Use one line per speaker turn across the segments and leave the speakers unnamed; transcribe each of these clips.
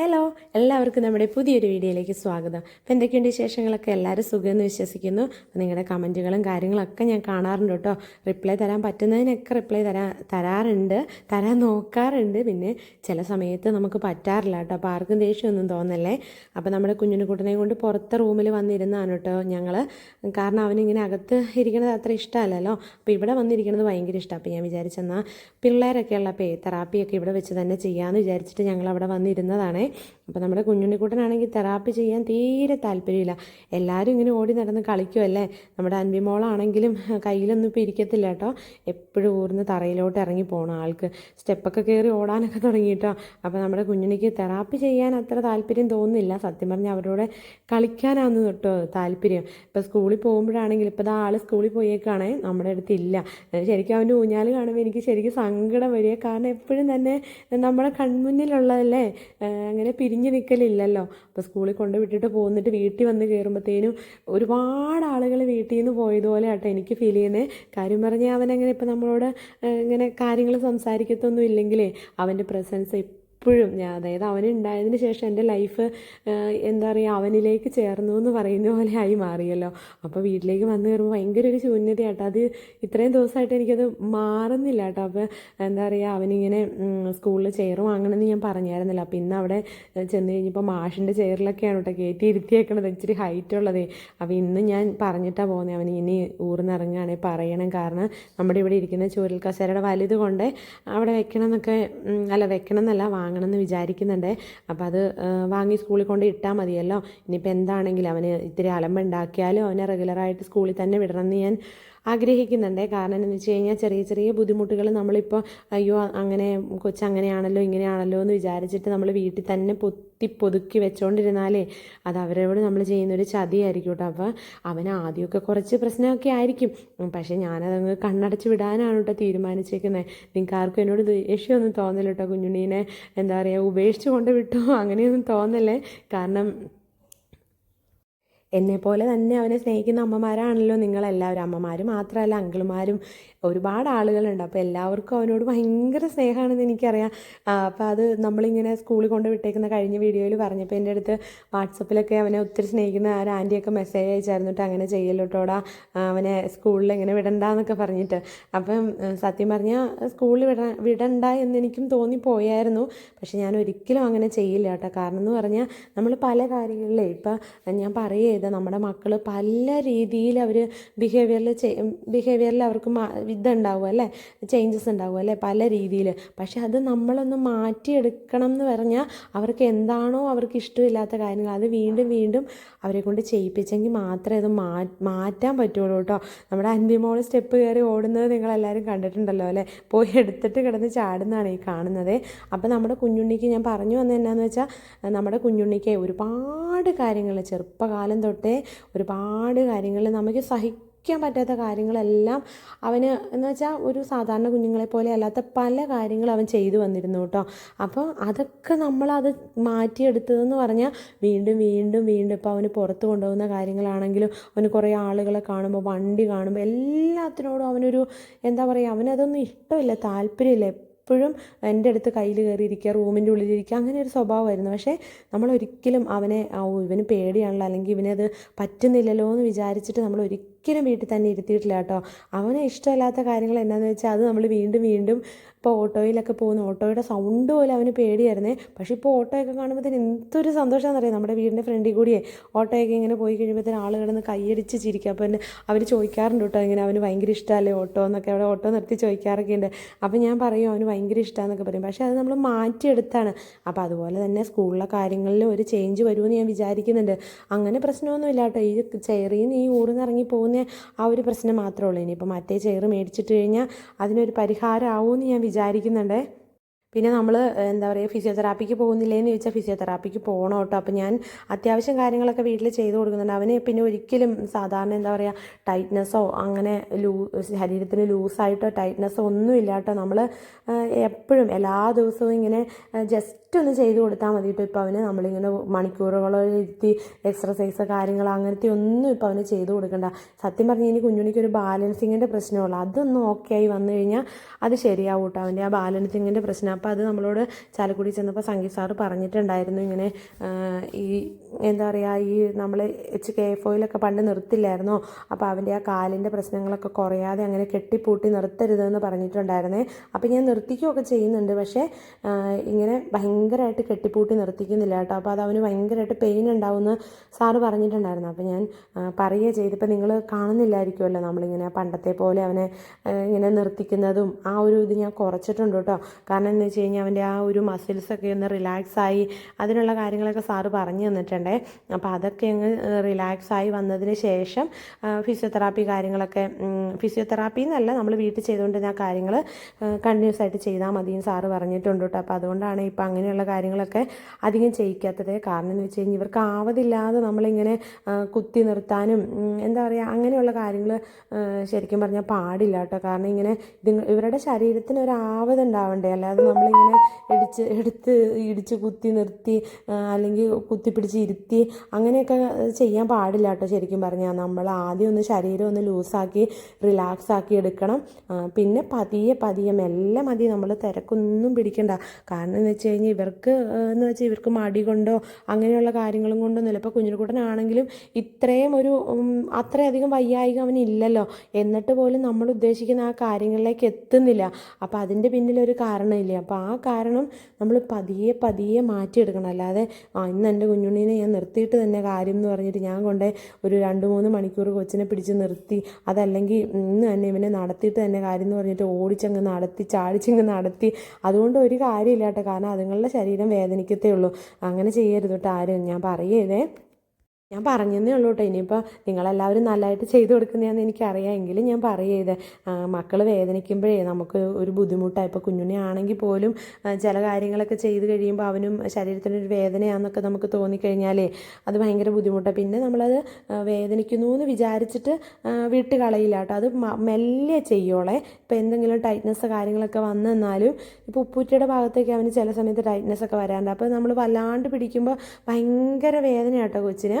Hello എല്ലാവർക്കും നമ്മുടെ പുതിയൊരു വീഡിയോയിലേക്ക് സ്വാഗതം. അപ്പോൾ എന്തൊക്കെയുണ്ട് വിശേഷങ്ങളൊക്കെ? എല്ലാവരും സുഖമെന്ന് വിശ്വസിക്കുന്നു. നിങ്ങളുടെ കമന്റുകളും കാര്യങ്ങളൊക്കെ ഞാൻ കാണാറുണ്ട് കേട്ടോ. റിപ്ലൈ തരാൻ പറ്റുന്നതിനൊക്കെ റിപ്ലൈ തരാ തരാറുണ്ട്. തരാൻ നോക്കാറുണ്ട്. പിന്നെ ചില സമയത്ത് നമുക്ക് പറ്റാറില്ല കേട്ടോ. അപ്പോൾ ആർക്കും ദേഷ്യമൊന്നും തോന്നല്ലേ? അപ്പോൾ നമ്മുടെ കുഞ്ഞിനെ കുട്ടനെ കൊണ്ട് പുറത്തെ റൂമിൽ വന്നിരുന്നാണ് കേട്ടോ ഞങ്ങൾ കാരണം അവനിങ്ങനെ അകത്ത് ഇരിക്കണത് അത്ര ഇഷ്ടമല്ലല്ലോ. അപ്പോൾ ഇവിടെ വന്നിരിക്കുന്നത് ഭയങ്കര ഇഷ്ടമാണ് അപ്പോൾ ഞാൻ വിചാരിച്ചെന്നാൽ പിള്ളേരൊക്കെ ഉള്ളപ്പോൾ തെറാപ്പിയൊക്കെ ഇവിടെ വെച്ച് തന്നെ ചെയ്യാമെന്ന് വിചാരിച്ചിട്ട് ഞങ്ങൾ അവിടെ വന്നിരുന്നതാണേ. അപ്പോൾ നമ്മുടെ കുഞ്ഞുണ്ണിക്കുട്ടനാണെങ്കിൽ തെറാപ്പി ചെയ്യാൻ തീരെ താല്പര്യമില്ല. എല്ലാവരും ഇങ്ങനെ ഓടി നടന്ന് കളിക്കുമല്ലേ നമ്മുടെ അൻവിമോളാണെങ്കിലും കയ്യിലൊന്നും ഇപ്പോൾ ഇരിക്കത്തില്ല കേട്ടോ. എപ്പോഴും ഊർന്ന് തറയിലോട്ട് ഇറങ്ങി പോകണം ആൾക്ക്. സ്റ്റെപ്പൊക്കെ കയറി ഓടാനൊക്കെ തുടങ്ങിയിട്ടോ. അപ്പോൾ നമ്മുടെ കുഞ്ഞുണ്ണിക്ക് തെറാപ്പി ചെയ്യാൻ അത്ര താല്പര്യം തോന്നുന്നില്ല. സത്യം പറഞ്ഞാൽ അവരോട് കളിക്കാനാണ് കേട്ടോ താല്പര്യം. ഇപ്പോൾ സ്കൂളിൽ പോകുമ്പോഴാണെങ്കിൽ ഇപ്പോൾ ഇതാ ആൾ സ്കൂളിൽ പോയേക്കാണേ. നമ്മുടെ അടുത്ത് ഇല്ല. ശരിക്കും അവന്റെ ഊഞ്ഞാൽ കാണുമ്പോൾ എനിക്ക് ശരിക്കും സങ്കടം വരിക കാരണം എപ്പോഴും തന്നെ നമ്മുടെ കൺമുന്നിലുള്ളതല്ലേ? അങ്ങനെ പിരിഞ്ഞ് നിൽക്കലില്ലല്ലോ അപ്പോൾ സ്കൂളിൽ കൊണ്ട് വിട്ടിട്ട് പോന്നിട്ട് വീട്ടിൽ വന്ന് കയറുമ്പോഴത്തേനും ഒരുപാട് ആളുകൾ വീട്ടിൽ നിന്ന് പോയതുപോലെ ആട്ടോ എനിക്ക് ഫീൽ ചെയ്യുന്നത് കാര്യം പറഞ്ഞാൽ അവനങ്ങനെ ഇപ്പോൾ നമ്മളോട് ഇങ്ങനെ കാര്യങ്ങൾ സംസാരിക്കത്തൊന്നും ഇല്ലെങ്കിലേ അവന്റെ പ്രസൻസ് എപ്പോഴും ഞാൻ അതായത് അവനുണ്ടായതിന് ശേഷം എന്റെ ലൈഫ് എന്താ പറയുക അവനിലേക്ക് ചേർന്നു എന്ന് പറയുന്ന പോലെ ആയി മാറിയല്ലോ. അപ്പോൾ വീട്ടിലേക്ക് വന്നു കയറുമ്പോൾ ഭയങ്കര ഒരു ശൂന്യതയാട്ടോ. അത് ഇത്രയും ദിവസമായിട്ട് എനിക്കത് മാറുന്നില്ല കേട്ടോ. അപ്പോൾ എന്താ പറയുക അവനിങ്ങനെ സ്കൂളിൽ ചെയർ വാങ്ങണമെന്ന് ഞാൻ പറഞ്ഞായിരുന്നില്ല. അപ്പോൾ ഇന്ന് അവിടെ ചെന്ന് കഴിഞ്ഞപ്പോൾ മാഷിന്റെ ചെയറിലൊക്കെയാണ് കേട്ടോ കയറ്റി ഇരുത്തിയേക്കണത്. ഇച്ചിരി ഹൈറ്റ് ഉള്ളതേ. അപ്പോൾ ഇന്ന് ഞാൻ പറഞ്ഞിട്ടാണ് പോകുന്നത് അവൻ ഇനി ഊർന്നിറങ്ങുകയാണെങ്കിൽ പറയണം. കാരണം നമ്മുടെ ഇവിടെ ഇരിക്കുന്ന ചൂരൽ കസേരയുടെ വലുത് കൊണ്ട് അവിടെ വെക്കണം എന്നൊക്കെ അല്ല വെക്കണം എന്നല്ല വാങ്ങണം എന്ന് വിചാരിക്കുന്നുണ്ട്. അപ്പോൾ അത് വാങ്ങി സ്കൂളിൽ കൊണ്ട് ഇട്ടാൽ മതിയല്ലോ. ഇനിയിപ്പോൾ എന്താണെങ്കിലും അവന് ഇത്തിരി അലമ്പുണ്ടാക്കിയാലും അവനെ റെഗുലറായിട്ട് സ്കൂളിൽ തന്നെ വിടണമെന്ന് ഞാൻ ആഗ്രഹിക്കുന്നുണ്ട്. കാരണം എന്ന് വെച്ച് കഴിഞ്ഞാൽ ചെറിയ ചെറിയ ബുദ്ധിമുട്ടുകൾ നമ്മളിപ്പോൾ അയ്യോ അങ്ങനെ കൊച്ചങ്ങനെയാണല്ലോ ഇങ്ങനെയാണല്ലോ എന്ന് വിചാരിച്ചിട്ട് നമ്മൾ വീട്ടിൽ തന്നെ പൊത്തി പൊതുക്കി വെച്ചുകൊണ്ടിരുന്നാലേ അത് അവരോട് നമ്മൾ ചെയ്യുന്നൊരു ചതിയായിരിക്കും കേട്ടോ. അപ്പോൾ അവന് ആദ്യമൊക്കെ കുറച്ച് പ്രശ്നമൊക്കെ ആയിരിക്കും. പക്ഷേ ഞാനതങ്ങ് കണ്ണടച്ച് വിടാനാണ് കേട്ടോ തീരുമാനിച്ചേക്കുന്നത്. നിങ്ങൾക്ക് ആർക്കും എന്നോട് ദേഷ്യമൊന്നും തോന്നില്ല കേട്ടോ കുഞ്ഞുണ്ണീനെ എന്താ പറയുക ഉപേക്ഷിച്ച് കൊണ്ട് വിട്ടു അങ്ങനെയൊന്നും തോന്നല്ലേ? കാരണം എന്നെപ്പോലെ തന്നെ അവനെ സ്നേഹിക്കുന്ന അമ്മമാരാണല്ലോ നിങ്ങളെല്ലാവരും. അമ്മമാർ മാത്രമല്ല അങ്കിൾമാരും ഒരുപാട് ആളുകളുണ്ട്. അപ്പോൾ എല്ലാവർക്കും അവനോട് ഭയങ്കര സ്നേഹമാണെന്ന് എനിക്കറിയാം. ആ, അപ്പോൾ അത് നമ്മളിങ്ങനെ സ്കൂളിൽ കൊണ്ട് വിട്ടേക്കുന്ന കഴിഞ്ഞ വീഡിയോയിൽ പറഞ്ഞപ്പോൾ എന്റെ അടുത്ത് വാട്സപ്പിലൊക്കെ അവനെ ഒത്തിരി സ്നേഹിക്കുന്ന ഒരു ആന്റിയൊക്കെ മെസ്സേജ് അയച്ചായിരുന്നിട്ട് അങ്ങനെ ചെയ്യലോട്ടോടാ അവനെ സ്കൂളിൽ ഇങ്ങനെ വിടണ്ടെന്നൊക്കെ പറഞ്ഞിട്ട്. അപ്പം സത്യം പറഞ്ഞാൽ സ്കൂളിൽ വിട വിടണ്ട എന്നെനിക്കും തോന്നിപ്പോയായിരുന്നു. പക്ഷെ ഞാൻ ഒരിക്കലും അങ്ങനെ ചെയ്യില്ല കേട്ടോ കാരണം എന്ന് പറഞ്ഞാൽ നമ്മൾ പല കാര്യങ്ങളിലേ ഇപ്പം ഞാൻ പറയുക ചെയ്ത നമ്മുടെ മക്കൾ പല രീതിയിൽ അവർ ബിഹേവിയറിൽ ബിഹേവിയറിൽ അവർക്ക് ഇതുണ്ടാവും അല്ലേ? ചേഞ്ചസ് ഉണ്ടാവും അല്ലേ? പല രീതിയിൽ പക്ഷേ അത് നമ്മളൊന്ന് മാറ്റിയെടുക്കണം എന്ന് പറഞ്ഞാൽ അവർക്ക് എന്താണോ അവർക്ക് ഇഷ്ടമില്ലാത്ത കാര്യങ്ങൾ അത് വീണ്ടും വീണ്ടും അവരെ കൊണ്ട് ചെയ്യിപ്പിച്ചെങ്കിൽ മാത്രമേ അത് മാറ്റാൻ പറ്റുള്ളൂ കേട്ടോ. നമ്മുടെ അൻപിമോൾ സ്റ്റെപ്പ് കയറി ഓടുന്നത് നിങ്ങളെല്ലാവരും കണ്ടിട്ടുണ്ടല്ലോ അല്ലേ? പോയി എടുത്തിട്ട് കിടന്ന് ചാടുന്നതാണ് ഈ കാണുന്നത്. അപ്പോൾ നമ്മുടെ കുഞ്ഞുണ്ണിക്ക് ഞാൻ പറഞ്ഞു വന്നത് എന്നാന്ന് വെച്ചാൽ നമ്മുടെ കുഞ്ഞുണ്ണിക്ക് ഒരുപാട് കാര്യങ്ങൾ ചെറുപ്പകാലം തൊട്ടേ ഒരുപാട് കാര്യങ്ങൾ നമുക്ക് സഹിക്കാൻ പറ്റാത്ത കാര്യങ്ങളെല്ലാം അവന് എന്ന് വെച്ചാൽ ഒരു സാധാരണ കുഞ്ഞുങ്ങളെ പോലെ അല്ലാത്ത പല കാര്യങ്ങളും അവൻ ചെയ്തു വന്നിരുന്നു കേട്ടോ. അപ്പോൾ അതൊക്കെ നമ്മളത് മാറ്റിയെടുത്തതെന്ന് പറഞ്ഞാൽ വീണ്ടും വീണ്ടും വീണ്ടും ഇപ്പോൾ അവന് പുറത്ത് കൊണ്ടുപോകുന്ന കാര്യങ്ങളാണെങ്കിലും അവന് കുറേ ആളുകളെ കാണുമ്പോൾ വണ്ടി കാണുമ്പോൾ എല്ലാത്തിനോടും അവനൊരു എന്താ പറയുക അവനതൊന്നും ഇഷ്ടമില്ല താല്പര്യമില്ല എപ്പോഴും എന്റെ അടുത്ത് കയ്യിൽ കയറിയിരിക്കുക റൂമിന്റെ ഉള്ളിലിരിക്കുക അങ്ങനെ ഒരു സ്വഭാവമായിരുന്നു. പക്ഷേ നമ്മൾ ഒരിക്കലും അവനെ ഓ ഇവന് പേടിയാണല്ലോ അല്ലെങ്കിൽ ഇവനത് പറ്റുന്നില്ലല്ലോ എന്ന് വിചാരിച്ചിട്ട് നമ്മൾ ഒരിക്കലും വീട്ടിൽ തന്നെ ഇരുത്തിയിട്ടില്ല കേട്ടോ. അവനെ ഇഷ്ടമല്ലാത്ത കാര്യങ്ങൾ എന്താണെന്ന് വെച്ചാൽ അത് നമ്മൾ വീണ്ടും വീണ്ടും ഇപ്പോൾ ഓട്ടോയിലൊക്കെ പോകുന്ന ഓട്ടോയുടെ സൗണ്ട് പോലെ അവന് പേടിയായിരുന്നേ. പക്ഷേ ഇപ്പോൾ ഓട്ടോയൊക്കെ കാണുമ്പോഴത്തേന് എന്തൊരു സന്തോഷമാണെന്നറിയാം നമ്മുടെ വീടിന്റെ ഫ്രണ്ടിൽ കൂടിയേ ഓട്ടോയൊക്കെ ഇങ്ങനെ പോയി കഴിയുമ്പോഴത്തേന് ആൾ കിടന്ന് കൈയടിച്ച് ചിരിക്കുക അപ്പോൾ എന്നെ അവർ ചോദിക്കാറുണ്ട് കേട്ടോ ഇങ്ങനെ അവന് ഭയങ്കര ഇഷ്ടമല്ലേ ഓട്ടോ എന്നൊക്കെ. അവിടെ ഓട്ടോ നിർത്തി ചോദിക്കാറൊക്കെ ഉണ്ട്. അപ്പോൾ ഞാൻ പറയും അവന് ഭയങ്കര ഇഷ്ടമാണെന്നൊക്കെ പറയും. പക്ഷേ അത് നമ്മൾ മാറ്റിയെടുത്താണ്. അപ്പോൾ അതുപോലെ തന്നെ സ്കൂളിലെ കാര്യങ്ങളിൽ ഒരു ചേഞ്ച് വരുമെന്ന് ഞാൻ വിചാരിക്കുന്നുണ്ട്. അങ്ങനെ പ്രശ്നമൊന്നുമില്ല കേട്ടോ. ഈ ചെയറിൽ നിന്ന് ഈ ഊർന്നിറങ്ങി പോകുന്ന ആ ഒരു പ്രശ്നം മാത്രമേ ഉള്ളൂ. ഇനിയിപ്പോൾ മറ്റേ ചെയർ മേടിച്ചിട്ട് കഴിഞ്ഞാൽ അതിനൊരു പരിഹാരമാവുമെന്ന് ഞാൻ വിചാരിക്കുന്നുണ്ട്. പിന്നെ നമ്മൾ എന്താ പറയുക ഫിസിയോതെറാപ്പിക്ക് പോകുന്നില്ലേന്ന് ചോദിച്ചാൽ ഫിസിയോതെറാപ്പിക്ക് പോകണം കേട്ടോ. അപ്പോൾ ഞാൻ അത്യാവശ്യം കാര്യങ്ങളൊക്കെ വീട്ടിൽ ചെയ്തു കൊടുക്കുന്നുണ്ട്. അവന് പിന്നെ ഒരിക്കലും സാധാരണ എന്താ പറയുക ടൈറ്റ്നെസ്സോ അങ്ങനെ ലൂ ശരീരത്തിന് ലൂസായിട്ടോ ടൈറ്റ്നെസ്സോ ഒന്നും കേട്ടോ. നമ്മൾ എപ്പോഴും എല്ലാ ദിവസവും ഇങ്ങനെ ജസ്റ്റ് ഒന്ന് ചെയ്ത് കൊടുത്താൽ മതി ഇപ്പോൾ ഇപ്പോൾ അവന് നമ്മളിങ്ങനെ മണിക്കൂറുകളോ ഇരുത്തി എക്സർസൈസ് കാര്യങ്ങൾ അങ്ങനത്തെ ഒന്നും ഇപ്പോൾ അവന് ചെയ്ത് കൊടുക്കണ്ട. സത്യം പറഞ്ഞാൽ ഇനി കുഞ്ഞുണിക്ക് ഒരു ബാലൻസിങ്ങിന്റെ പ്രശ്നമുള്ളൂ. അതൊന്നും ഓക്കെ ആയി വന്നു കഴിഞ്ഞാൽ അത് ശരിയാവും കേട്ടോ അവന്റെ ആ ബാലൻസിങ്ങിന്റെ പ്രശ്നം. അപ്പോൾ അത് നമ്മളോട് ചാലക്കുടി ചെന്നപ്പോൾ സംഗീത് സാറ് പറഞ്ഞിട്ടുണ്ടായിരുന്നു ഇങ്ങനെ ഈ എന്താ പറയുക ഈ നമ്മൾ എച്ച് കെ എഫ് ഒയിലൊക്കെ പണ്ട് നിർത്തില്ലായിരുന്നോ? അപ്പോൾ അവന്റെ ആ കാലിന്റെ പ്രശ്നങ്ങളൊക്കെ കുറയാതെ അങ്ങനെ കെട്ടിപ്പൂട്ടി നിർത്തരുതെന്ന് പറഞ്ഞിട്ടുണ്ടായിരുന്നേ. അപ്പോൾ ഞാൻ നിർത്തിക്കുകയൊക്കെ ചെയ്യുന്നുണ്ട്. പക്ഷേ ഇങ്ങനെ ഭയങ്കരമായിട്ട് കെട്ടിപ്പൂട്ടി നിർത്തിക്കുന്നില്ല കേട്ടോ. അപ്പോൾ അത് അവന് ഭയങ്കരമായിട്ട് പെയിൻ ഉണ്ടാവുമെന്ന് സാറ് പറഞ്ഞിട്ടുണ്ടായിരുന്നു. അപ്പോൾ ഞാൻ പറയുക ചെയ്തിപ്പോൾ നിങ്ങൾ കാണുന്നില്ലായിരിക്കുമല്ലോ നമ്മളിങ്ങനെ പണ്ടത്തെ പോലെ അവനെ ഇങ്ങനെ നിർത്തിക്കുന്നതും ആ ഒരു ഇത് ഞാൻ കുറച്ചിട്ടുണ്ട് കേട്ടോ. കാരണം എന്ന് വെച്ച് കഴിഞ്ഞാൽ അവന്റെ ആ ഒരു മസിൽസൊക്കെ ഒന്ന് റിലാക്സ് ആയി. അതിനുള്ള കാര്യങ്ങളൊക്കെ സാറ് പറഞ്ഞു തന്നിട്ടുണ്ടേ. അപ്പോൾ അതൊക്കെ അങ്ങ് റിലാക്സ് ആയി വന്നതിന് ശേഷം ഫിസിയോതെറാപ്പി കാര്യങ്ങളൊക്കെ ഫിസിയോതെറാപ്പി എന്നല്ല നമ്മൾ വീട്ടിൽ ചെയ്തുകൊണ്ടിരുന്ന കാര്യങ്ങൾ കണ്ടിന്യൂസ് ആയിട്ട് ചെയ്താൽ മതി സാറ് പറഞ്ഞിട്ടുണ്ട് കേട്ടോ. അപ്പോൾ അതുകൊണ്ടാണ് ഇപ്പോൾ അങ്ങനെയുള്ള കാര്യങ്ങളൊക്കെ അധികം ചെയ്യിക്കാത്തത്. കാരണം എന്ന് വെച്ച് കഴിഞ്ഞാൽ ഇവർക്ക് ആവതില്ലാതെ നമ്മളിങ്ങനെ കുത്തി നിർത്താനും എന്താ പറയുക അങ്ങനെയുള്ള കാര്യങ്ങൾ ശരിക്കും പറഞ്ഞാൽ പാടില്ല കേട്ടോ. കാരണം ഇങ്ങനെ ഇത് ഇവരുടെ ശരീരത്തിന് ഒരു ആവത് ഉണ്ടാവണ്ടേ? അല്ലാതെ നമ്മളിങ്ങനെ ഇടിച്ച് എടുത്ത് ഇടിച്ച് കുത്തി നിർത്തി അല്ലെങ്കിൽ കുത്തിപ്പിടിച്ച് ഇരുത്തി അങ്ങനെയൊക്കെ ചെയ്യാൻ പാടില്ല കേട്ടോ ശരിക്കും പറഞ്ഞാൽ. നമ്മൾ ആദ്യം ഒന്ന് ശരീരം ഒന്ന് ലൂസാക്കി റിലാക്സ് ആക്കി എടുക്കണം. പിന്നെ പതിയെ പതിയെ മെല്ലെ മതി. നമ്മൾ തിരക്കൊന്നും പിടിക്കണ്ട. കാരണം എന്ന് വെച്ച് കഴിഞ്ഞാൽ ഇവർക്ക് എന്ന് വെച്ചാൽ ഇവർക്ക് മടി കൊണ്ടോ അങ്ങനെയുള്ള കാര്യങ്ങളും കൊണ്ടൊന്നുമില്ല. ഇപ്പോൾ കുഞ്ഞിക്കുട്ടനാണെങ്കിലും ഇത്രയും ഒരു അത്രയധികം വയ്യായിക അവനില്ലല്ലോ എന്നിട്ട് പോലും നമ്മൾ ഉദ്ദേശിക്കുന്ന ആ കാര്യങ്ങളിലേക്ക് എത്തുന്നില്ല. അപ്പോൾ അതിന്റെ പിന്നിലൊരു കാരണമില്ല? അപ്പോൾ ആ കാരണം നമ്മൾ പതിയെ പതിയെ മാറ്റിയെടുക്കണം. അല്ലാതെ ഇന്ന് എന്റെ കുഞ്ഞുണ്ണീനെ ഞാൻ നിർത്തിയിട്ട് തന്നെ കാര്യം എന്ന് പറഞ്ഞിട്ട് ഞാൻ കൊണ്ട് ഒരു രണ്ട് മൂന്ന് മണിക്കൂർ കൊച്ചിനെ പിടിച്ച് നിർത്തി. അതല്ലെങ്കിൽ ഇന്ന് തന്നെ ഇവനെ നടത്തിയിട്ട് തന്നെ കാര്യം എന്ന് പറഞ്ഞിട്ട് ഓടിച്ചങ്ങ് നടത്തി ചാടിച്ചങ്ങ് നടത്തി. അതുകൊണ്ട് ഒരു കാര്യമില്ല കേട്ടോ. കാരണം അതുങ്ങളുടെ ശരീരം വേദനിക്കത്തേ ഉള്ളൂ. അങ്ങനെ ചെയ്യരുത് കേട്ടോ ആരും. ഞാൻ പറയേതേ ഞാൻ പറഞ്ഞതേ ഉള്ളൂ കേട്ടോ ഇനിയിപ്പോൾ നിങ്ങളെല്ലാവരും നല്ലതായിട്ട് ചെയ്തു കൊടുക്കുന്നതാണെന്ന് എനിക്കറിയാമെങ്കിൽ ഞാൻ പറയത് മക്കൾ വേദനിക്കുമ്പോഴേ നമുക്ക് ഒരു ബുദ്ധിമുട്ടാണ് ഇപ്പോൾ കുഞ്ഞുണ്ണി ആണെങ്കിൽ പോലും ചില കാര്യങ്ങളൊക്കെ ചെയ്ത് കഴിയുമ്പോൾ അവനും ശരീരത്തിനൊരു വേദനയാണെന്നൊക്കെ നമുക്ക് തോന്നിക്കഴിഞ്ഞാലേ അത് ഭയങ്കര ബുദ്ധിമുട്ടാണ് പിന്നെ നമ്മളത് വേദനിക്കുന്നു എന്ന് വിചാരിച്ചിട്ട് വിട്ട് കളയില്ല കേട്ടോ. അത് മെല്ലെ ചെയ്യോളെ. ഇപ്പോൾ എന്തെങ്കിലും ടൈറ്റ്നസ് കാര്യങ്ങളൊക്കെ വന്നെന്നാലും ഇപ്പോൾ ഉപ്പൂറ്റിയുടെ ഭാഗത്തേക്ക് അവന് ചില സമയത്ത് ടൈറ്റ്നസ് ഒക്കെ വരാറുണ്ട്. അപ്പോൾ നമ്മൾ വല്ലാണ്ട് പിടിക്കുമ്പോൾ ഭയങ്കര വേദന കേട്ടോ കൊച്ചിന്.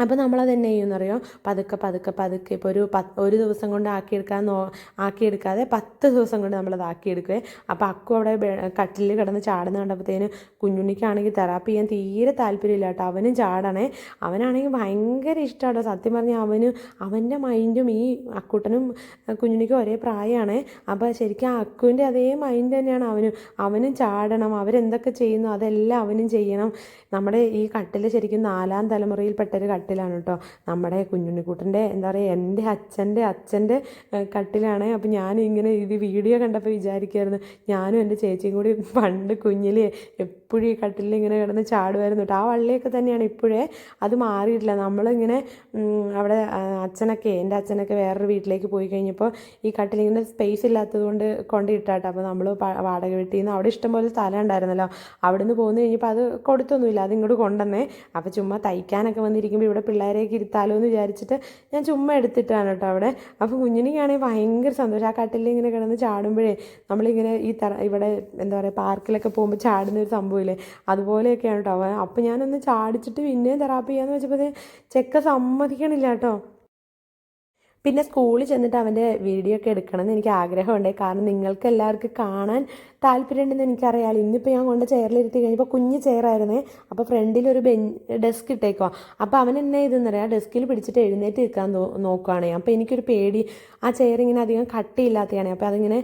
അപ്പോൾ നമ്മളത് തന്നെ ചെയ്യുമെന്നറിയോ പതുക്കെ പതുക്കെ പതുക്കെ ഇപ്പോൾ ഒരു പത്ത് ഒരു ദിവസം കൊണ്ട് ആക്കിയെടുക്കാൻ നോ ആക്കിയെടുക്കാതെ പത്ത് ദിവസം കൊണ്ട് നമ്മളത് ആക്കിയെടുക്കുക അപ്പോൾ അക്കു അവിടെ കട്ടിൽ കട്ടിലിൽ കിടന്ന് ചാടുന്ന കണ്ടപ്പോഴത്തേന് കുഞ്ഞുണ്ണിക്കാണെങ്കിൽ തെറാപ്പി ചെയ്യാൻ തീരെ താല്പര്യമില്ല കേട്ടോ. അവനും ചാടണേ. അവനാണെങ്കിൽ ഭയങ്കര ഇഷ്ടമാണ് സത്യം പറഞ്ഞാൽ അവന് അവന്റെ മൈൻഡും ഈ അക്കുട്ടനും കുഞ്ഞുണ്ണിക്കും ഒരേ പ്രായമാണ് അപ്പോൾ ശരിക്കും ആ അക്കുവിന്റെ അതേ മൈൻഡ് തന്നെയാണ് അവനും. അവനും ചാടണം അവരെന്തൊക്കെ ചെയ്യുന്നു അതെല്ലാം അവനും ചെയ്യണം. നമ്മുടെ ഈ കട്ടിൽ ശരിക്കും നാലാം തലമുറയിൽപ്പെട്ടൊരു കട്ടിലാണ് കേട്ടോ നമ്മുടെ കുഞ്ഞുണ്ണിക്കുട്ടന്റെ എന്താ പറയുക എന്റെ അച്ഛന്റെ അച്ഛന്റെ കട്ടിലാണ്. അപ്പോൾ ഞാൻ ഇങ്ങനെ ഇത് വീഡിയോ കണ്ടപ്പോൾ വിചാരിക്കുമായിരുന്നു ഞാനും എന്റെ ചേച്ചിയും കൂടി പണ്ട് കുഞ്ഞിൽ എപ്പോഴും ഈ കട്ടിലിൽ ഇങ്ങനെ കിടന്ന് ചാടുമായിരുന്നു കേട്ടോ ആ വള്ളിയൊക്കെ തന്നെയാണ് ഇപ്പോഴേ അത് മാറിയിട്ടില്ല. നമ്മളിങ്ങനെ അവിടെ അച്ഛനൊക്കെ എന്റെ അച്ഛനൊക്കെ വേറൊരു വീട്ടിലേക്ക് പോയി കഴിഞ്ഞപ്പോൾ ഈ കട്ടിലിങ്ങനെ സ്പേസ് ഇല്ലാത്തതുകൊണ്ട് കൊണ്ട് ഇട്ടാട്ടോ അപ്പോൾ നമ്മൾ വാടക വീട്ടിൽ നിന്ന് അവിടെ ഇഷ്ടംപോലെ സ്ഥലം ഉണ്ടായിരുന്നല്ലോ. അവിടെ നിന്ന് പോന്നു കഴിഞ്ഞപ്പോൾ അത് കൊടുത്തൊന്നുമില്ല അത് ഇങ്ങോട്ട് കൊണ്ടുവന്നേ. അപ്പോൾ ചുമ്മാ തയ്ക്കാനൊക്കെ വന്നിരിക്കുമ്പോൾ ഇവിടെ പിള്ളേരെയൊക്കെ ഇരുത്താലോ എന്ന് വിചാരിച്ചിട്ട് ഞാൻ ചുമ്മാ എടുത്തിട്ടാണ് കേട്ടോ അവിടെ. അപ്പോൾ കുഞ്ഞിനിക്കാണെങ്കിൽ ഭയങ്കര സന്തോഷം. ആ കട്ടിലിൽ ഇങ്ങനെ കിടന്ന് ചാടുമ്പോഴേ നമ്മളിങ്ങനെ ഈ തറ ഇവിടെ എന്താ പറയുക പാർക്കിലൊക്കെ പോകുമ്പോൾ ചാടുന്ന ഒരു സംഭവമില്ലേ അതുപോലെയൊക്കെയാണ് കേട്ടോ. അപ്പോൾ ഞാനൊന്ന് ചാടിച്ചിട്ട് പിന്നെയും തെറാപ്പി ചെയ്യാന്ന് വെച്ചപ്പോൾ ചെക്ക സമ്മതിക്കണില്ല കേട്ടോ. പിന്നെ സ്കൂളിൽ ചെന്നിട്ട് അവന്റെ വീഡിയോ ഒക്കെ എടുക്കണം എന്ന് എനിക്ക് ആഗ്രഹമുണ്ട്. കാരണം നിങ്ങൾക്ക് എല്ലാവർക്കും കാണാൻ താല്പര്യമുണ്ടെന്ന് എനിക്കറിയാം. ഇന്നിപ്പോൾ ഞാൻ കൊണ്ട് ചെയറിലിരുത്തി കഴിഞ്ഞപ്പോൾ കുഞ്ഞ് ചെയറായിരുന്നേ. അപ്പോൾ ഫ്രണ്ടിൽ ഒരു ബെഞ്ച് ഡെസ്ക് ഇട്ടേക്കോ അപ്പോൾ അവൻ എന്നെ ഇതെന്ന് പറയാം ഡെസ്കിൽ പിടിച്ചിട്ട് എഴുന്നേറ്റ് നിൽക്കാൻ നോക്കുകയാണ് അപ്പോൾ എനിക്കൊരു പേടി. ആ ചെയർ ഇങ്ങനെ അധികം കട്ടിയില്ലാത്തതാണ് അപ്പോൾ അതിങ്ങനെ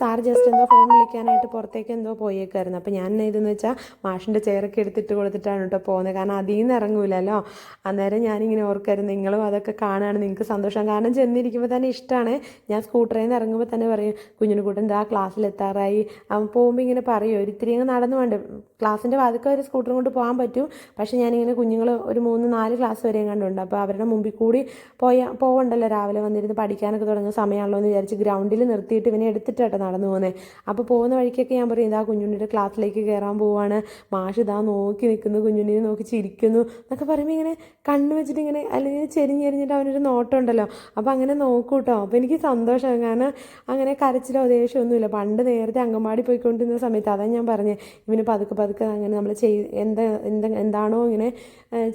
സാർ ജസ്റ്റ് എന്തോ ഫോൺ വിളിക്കാനായിട്ട് പുറത്തേക്ക് എന്തോ പോയേക്കായിരുന്നു അപ്പോൾ ഞാൻ ഇതെന്ന് വെച്ചാൽ മാഷിന്റെ ചെയറൊക്കെ എടുത്തിട്ട് കൊടുത്തിട്ടാണ് കേട്ടോ പോകുന്നത്. കാരണം അതിൽ നിന്ന് ഇറങ്ങൂലല്ലോ. അന്നേരം ഞാനിങ്ങനെ ഓർക്കായിരുന്നു നിങ്ങളും അതൊക്കെ കാണുകയാണ് നിങ്ങൾക്ക് സന്തോഷം. കാരണം ചെന്നിരിക്കുമ്പോൾ തന്നെ ഇഷ്ടമാണ് ഞാൻ സ്കൂട്ടറിൽ നിന്ന് ഇറങ്ങുമ്പോൾ തന്നെ പറയും കുഞ്ഞിന് കൂട്ടം ദാ ക്ലാസ്സിൽ എത്താറായി. അവൻ പോകുമ്പോൾ ഇങ്ങനെ പറയും ഒരു ഇത്തിരി അങ്ങ് നടന്നു വേണ്ട. ക്ലാസ്സിന്റെ വാതിക്ക ഒരു സ്കൂട്ടറും കൊണ്ട് പോകാൻ പറ്റും. പക്ഷേ ഞാനിങ്ങനെ കുഞ്ഞുങ്ങൾ ഒരു മൂന്ന് നാല് ക്ലാസ് വരെയും കണ്ടുണ്ട്. അപ്പോൾ അവരുടെ മുമ്പിൽ കൂടി പോയ പോകണ്ടല്ലോ രാവിലെ വന്നിരുന്ന് പഠിക്കാനൊക്കെ തുടങ്ങുന്ന സമയമാണല്ലോ എന്ന് വിചാരിച്ച് ഗ്രൗണ്ടിൽ നിർത്തിയിട്ട് ഇവനെ എടുത്തിട്ടാട്ടോ നടന്നു പോകുന്നത് അപ്പോൾ പോകുന്ന വഴിക്കൊക്കെ ഞാൻ പറയും ഇതാ കുഞ്ഞുണ്ണിയുടെ ക്ലാസ്സിലേക്ക് കയറാൻ പോവാണ്. മാഷ് ഇതാ നോക്കി നിൽക്കുന്നു കുഞ്ഞുണ്ണിനെ നോക്കി ചിരിക്കുന്നു. എന്നൊക്കെ പറയുമ്പോൾ ഇങ്ങനെ കണ്ണ് വെച്ചിട്ട് ഇങ്ങനെ അല്ലെങ്കിൽ ചെരിഞ്ഞെരിഞ്ഞിട്ട് അവനൊരു നോട്ടം ഉണ്ടല്ലോ. അപ്പോൾ അങ്ങനെ നോക്കൂ കേട്ടോ അപ്പോൾ എനിക്ക് സന്തോഷം. കാരണം അങ്ങനെ കരച്ചിലോ ദേഷ്യമൊന്നുമില്ല പണ്ട് നേരത്തെ അംഗൻവാടി പോയിക്കൊണ്ടിരുന്ന സമയത്ത് അതാണ് ഞാൻ പറഞ്ഞത് ഇവന് പതുക്കെ പതുക്കെ അങ്ങനെ നമ്മൾ ചെയ് എന്താ എന്താ എന്താണോ ഇങ്ങനെ